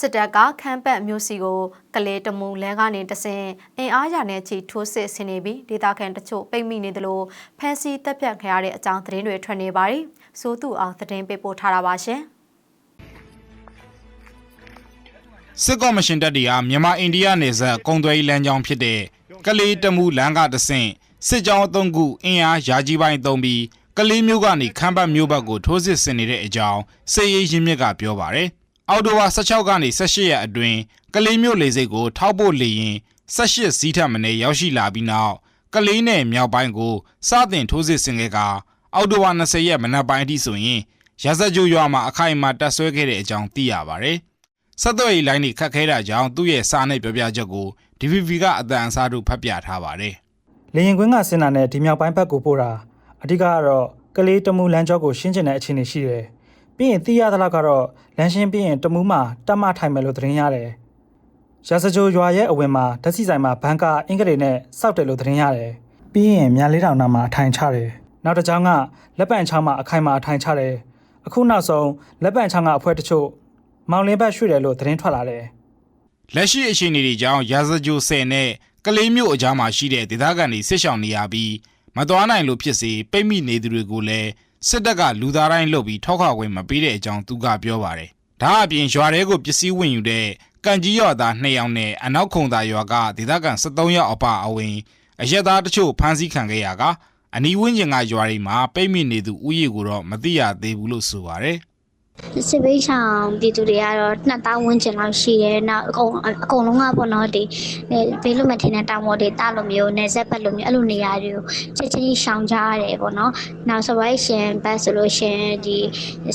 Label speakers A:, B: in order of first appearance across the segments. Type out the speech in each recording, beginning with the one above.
A: စစ်တပ်ကခမ်းပတ်မြို့စီကိုကလေးတမူလမ်းကနေတဆင်အင်အားရနဲ့ချီထိုးစစ်ဆင်နေပြီးဒေသခံတချို့ပိတ်မိနေသလိုဖမ်းဆီးတပ်ဖြတ်ခံရတဲ့အကြောင်းသတင်းတွေထွက်နေပါတယ်။စိုးသူအောင်သတင်းပေးပို့ထားတာပါရှင်။
B: စစ်ကော်မရှင်တပ်တွေဟာမြန်မာအိန္ဒိယနယ်စပ်ကုံသွဲရေးလမ်းကြောင်းဖြစ်တဲ့ကလေးတမူလမ်းကတဆင့်စစ်ကြောင်းအုံခုအင်အားယာကြီးပိုင်းသုံးပြီးကလေးမျိုးကနေခမ်းပတ်မျိုးဘက်ကိုထိုးစစ်ဆင်နေတဲ့အကြောင်းစစ်ရေးရင်းမြစ်ကပြောပါတယ်။ အော်တိုဝါ16ကနေ18ရက်အတွင်းကလေးမျိုးလေစိတ်ကို ထောက်ဖို့လေရင်18စီးထပ်မနေရောက်ရှိလာပြီးနောက်ကလေးနယ်မြောက်ပိုင်းကိုစတင်ထိုးစစ်ဆင်ခဲ့ကအော်တိုဝါ20ရက်မနက်ပိုင်းအထိဆိုရင်ရာဇကြိုရွာမှာအခိုင်အမာတပ်ဆွဲခဲ့တဲ့အကြောင်းသိရပါတယ်။ဆက်သွယ်ရေးလိုင်းတွေခတ်ခဲတာကြောင့်သူ့ရဲ့စာနဲ့ပြောပြချက်ကို DVB ကအတန်အစားတို့ဖတ်ပြထားပါတယ်
C: လေရင်ကွင်းကဆင်းတာနဲ့ဒီမြောက်ပိုင်းဘက်ကိုပို့တာအဓိကကတော့ကလေးတမူလမ်းကျောကိုရှင်းကျင်တဲ့အခြေအနေရှိတယ်။ ပြီးရင်သိရသလောက်ကတော့လမ်းရှင်းပြီးရင်တမူမှာတတ်မထိုင်မယ်လို့သတင်းရတယ်။ရာဇကြိုရွာရဲ့အဝင်မှာဓာတ်စီဆိုင်မှာဘန်ကာအင်္ဂလိပ်နဲ့စောက်တယ်လို့သတင်းရတယ်။ပြီးရင်မြလေးတောင်နာမှာအထိုင်ချတယ်။နောက်တစ်ကြောင်းကလက်ပံချောင်းမှာအခိုင်မှာအထိုင်ချတယ်။အခုနောက်ဆုံးလက်ပံချောင်းကအဖွဲတချို့မောင်လင်းဘက်ရွှေ့တယ်လို့သတင်းထွက်လာတယ်။
B: လက်ရှိအခြေအနေတွေကြောင့်ရာဇဂျိုဆယ်နဲ့ကလေးမျိုးအကြားမှာရှိတဲ့ဒေသခံတွေစစ်ဆောင်နေရပြီးမတော်နိုင်လို့ဖြစ်စေပိတ်မိနေသူတွေကိုလည်း စစ်တပ်ကလူသားတိုင်းလှုပ်ပြီးထောက်ခွာခွင့်မပေးတဲ့အကြောင်းသူကပြောပါတယ်။ဒါအပြင်ရွာတွေကိုပစ္စည်းဝင်ယူတဲ့ကန်ကြီးရွာသား2ယောက်နဲ့အနောက်ခုံသာရွာကဒေသခံ73ယောက်အပါအဝင်အရက်သားတချို့ဖမ်းဆီးခံခဲ့ရကအနီးဝန်းကျင်ကရွာတွေမှာပိတ်မိနေသူဥယျာဉ်ကိုတော့မသိရသေးဘူးလို့ဆိုပါတယ်။
D: စစ်ဘေးရှောင်ပြည်သူတွေကတော့နှစ်တောင်းဝန်းကျင်လောက်ရှိတယ်နောက်အကုန်အကုန်လုံးကပေါ့နော်ဒီဘေးလူမထင်တဲ့တောင်ပေါ်တွေတာလိုမျိုးနေဆက်ပတ်လိုမျိုးအဲ့လိုနေရာတွေကိုချက်ချင်းရှောင်ကြရတယ်ပေါ့နော်နောက်ဆိုပါရှင်ဘတ်ဆိုလို့ရှင်ဒီ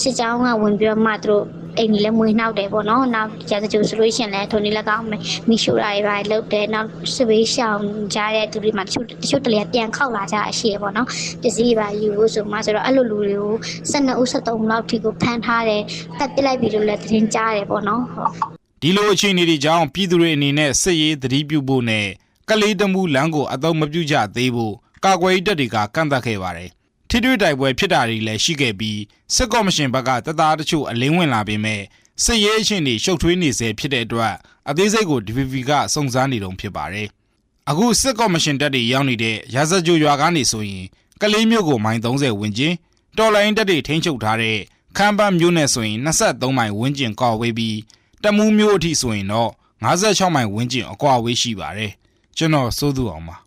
D: စစ်ကြောင်းကဝင်ပြီးတော့မှသူတို့ အိမ်ကြီးလည်းမွေးနှောက်တယ်ပေါ့နော်နောက်ရာဇဂျိုဆိုလို့ရှင်လည်းထုံနေလည်းကောင်းမယ်မိရှူတာတွေပါလုပ်တယ်နောက်စစ်ဘေးရှောင်ကြတဲ့သူတွေမှာတချို့တချို့တလေပြန်ခောက်လာကြရရှိရပေါ့နော်ပစ္စည်းပါယူဖို့ဆိုမှဆိုတော့အဲ့လိုလူတွေကို12ဦး73လောက်ထိကိုဖမ်းထားတယ်တက်ပစ်လိုက်ပြီလို့လည်းသတင်းကြားတယ်ပေါ့နော်ဟုတ်
B: ဒီလိုအခြေအနေတွေကြောင့်ပြည်သူတွေအနေနဲ့စစ်ရေးသတိပြုဖို့နဲ့ကလေးတမှုလမ်းကိုအသုံးမပြုကြသေးဖို့ကာကွယ်ရေးတပ်တွေကကန့်သတ်ခဲ့ပါတယ်။ ထိတွေ့တိုက်ပွဲဖြစ်တာတွေလည်းရှိခဲ့ပြီးစစ်ကော်မရှင်ဘက်ကတပ်သားတချို့အလင်းဝင်လာပေမဲ့စစ်ရေးအရှင်တွေရှုပ်ထွေးနေစေဖြစ်တဲ့အတွက်အသေးစိတ်ကို DVB ကစုံစမ်းနေတုံဖြစ်ပါတယ်။အခုစစ်ကော်မရှင်တပ်တွေရောက်နေတဲ့ရာဇကြိုရွာကနေဆိုရင်ကလေးမျိုးကိုမိုင်30ဝန်းကျင်တော်လိုင်းတပ်တွေထိန်းချုပ်ထားတဲ့ခမ်းပတ်မျိုးနဲ့ဆိုရင်23မိုင်ဝန်းကျင်ကောက်ဝေးပြီးတမူးမျိုးအထိဆိုရင်တော့56မိုင်ဝန်းကျင်အကွာအဝေးရှိပါတယ်ကျွန်တော်စိုးသူအောင်ပါ